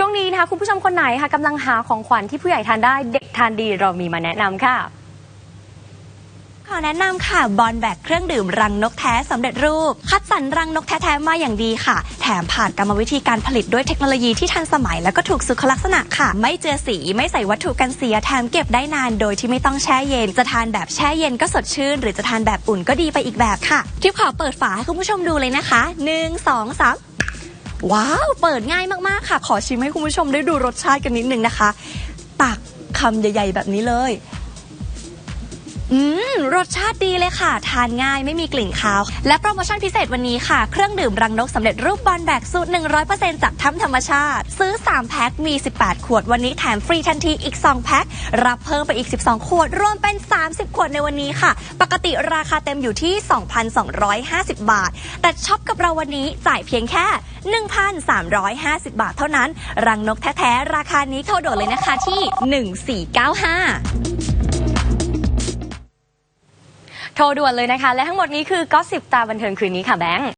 ช่วงนี้นะคะคุณผู้ชมคนไหนค่ะกำลังหาของขวัญที่ผู้ใหญ่ทานได้เด็กทานดีเรามีมาแนะนำค่ะ ขอแนะนำค่ะบอลแบกเครื่องดื่มรังนกแท้สำเร็จรูป คัดสรรรังนกแท้ๆมาอย่างดีค่ะ แถมผ่านกรรมวิธีการผลิตด้วยเทคโนโลยีที่ทันสมัยแล้วก็ถูกสุขลักษณะค่ะ ไม่เจือสีไม่ใส่วัตถุกันเสียแถมเก็บได้นานโดยที่ไม่ต้องแช่เย็น จะทานแบบแช่เย็นก็สดชื่น หรือจะทานแบบอุ่นก็ดีไปอีกแบบค่ะทิปขอเปิดฝาให้คุณผู้ชมดูเลยนะคะหนึ่งสองสาม ว้าว เปิดง่ายมากๆค่ะ ขอชิมให้คุณผู้ชมได้ดูรสชาติกันนิดนึงนะคะ ตักคำใหญ่ ๆ แบบนี้เลย อืม รสชาติดีเลยค่ะ ทานง่ายไม่มีกลิ่นคาว และโปรโมชั่นพิเศษวันนี้ค่ะ เครื่องดื่มรังนกสำเร็จรูปบอลแบกสูตร 100%จากถ้ำธรรมชาติ ซื้อ 3 แพ็ค มี 18 ขวดวันนี้แถมฟรีทันทีอีก 2 แพ็ค รับเพิ่มไปอีก 12 ขวด รวมเป็น 30 ขวดในวันนี้ค่ะ ปกติราคาเต็มอยู่ที่ 2,250 บาท แต่ช็อปกับเราวันนี้จ่ายเพียงแค่ 1,350 บาทเท่านั้น รังนกแท้ๆราคานี้โทรด่วนเลยนะคะที่ 1495 โทรด่วนเลยนะคะ และทั้งหมดนี้คือก็สิบตาบันเทิงคืนนี้ค่ะแบงค์